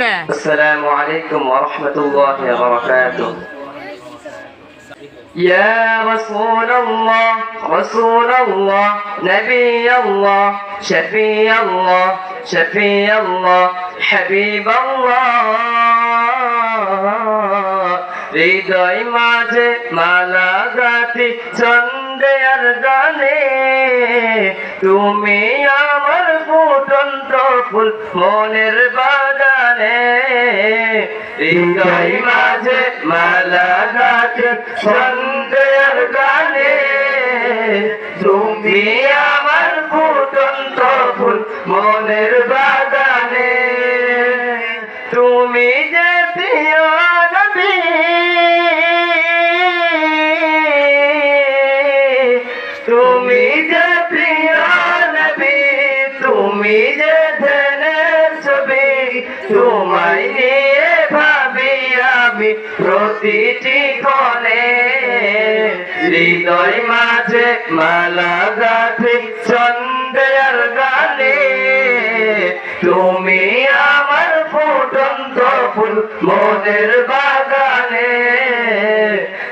السلام عليكم ورحمة الله وبركاته يا رسول الله رسول الله نبي الله شفيع الله شفيع الله حبيب الله হৃদয় মাঝে মালা গাতি ছন্দে আর গানে তুমি আমার ফুটন্ত ফুল মনের বাগানে। হৃদয় মাঝে মালা গাতি ছন্দে আর গানে, তুমি আমার ফুটন্ত ফুল মনের বাগানে। তুমি যে তুমি যে নিয়ে ভাবি আমি প্রতিটি ক্ষণে হৃদয় মাঝে মালা গাথি সন্ধ্যের গানে। তুমি আমার ফুটন্ত ফুল মনের বাগানে।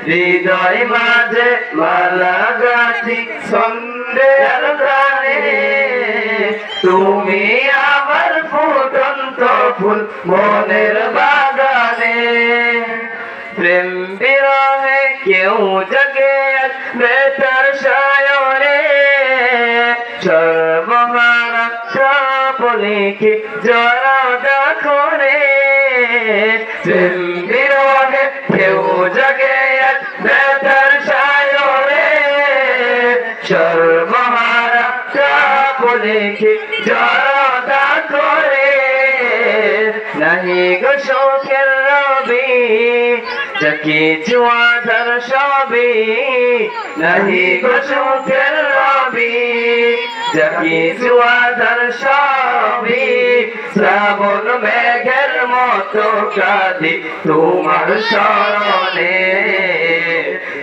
হৃদয় মাঝে মালা গাছি সন্ধ্যের গানে। তুমি আমার ফুটন্ত ফুল মনের বাগানে। প্রেম বিরহে কেউ জগে, বেতার সায়রে সর্বহারা সব লিখি জরা দেখো রে প্রেম বিরহে কেউ জগে, বেতার সায়রে সর্বহারা সব দেখো রে নাহি গো শোকের রবি যাকে জুয়াধার সবই। নাহি গো শোকের রবি যাকে জুয়াধার সবই। শ্রাবণ মেঘের মতো কাঁদি তোমার স্মরণে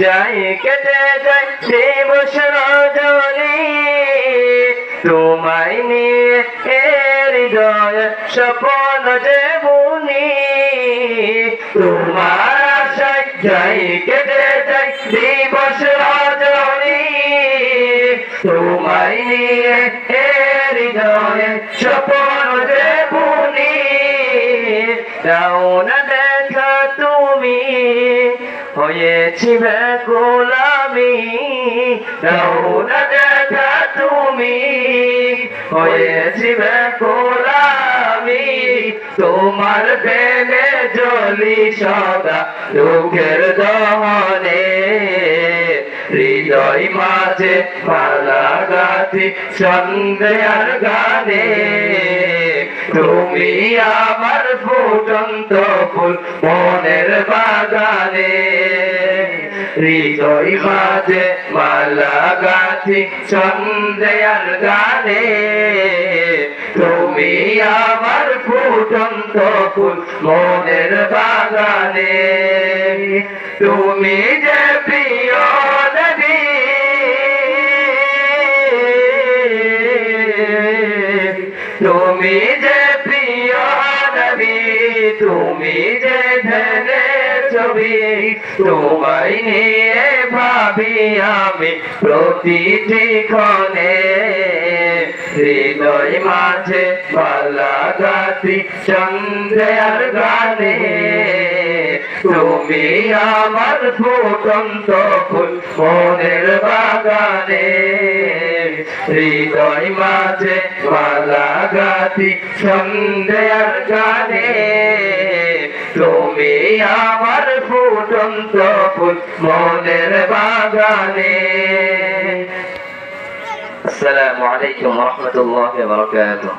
যাই কেটে যাই দিবস রজনী তোমায় নিয়ে হৃদয় স্বপন যে তোমার আশায় যাই কেটে যাই দিবস রজনী তোমায় নিয়ে হৃদয় স্বপন যে বুনি দাও দেখা তুমি। হয়েছি দাও না তুমি। হয়েছি আমি তোমার প্রেমে জলি সদা দুঃখের দহনে। হৃদয় মাঝে মালা গাথি সন্ধ্যার গানে। তুমি আমার ফুটন্ত ফুল মনের বাগানে। হৃদয় মাঝে মালা গাথি সন্ধ্যার গানে। তুমি আমার ফুটন্ত ফুল মনের বাগানে। তুমি যে প্রিয় তুমি যে প্রিয় নবী, তুমি যে ধনের ছবি, তোমায় নিয়ে ভাবি আমি প্রতিটি ক্ষণে। হৃদয় মাঝে পালা গাতি সন্ধ্যার গানে। তুমি আমার ফুটন্ত ফুল মনের বাগানে। হৃদয় মাঝে মালা গাতি সন্ধ্যার গানে তুমি আমার ফুটন্ত ফুল মনের বাগানে السلام عليكم ورحمة الله وبركاته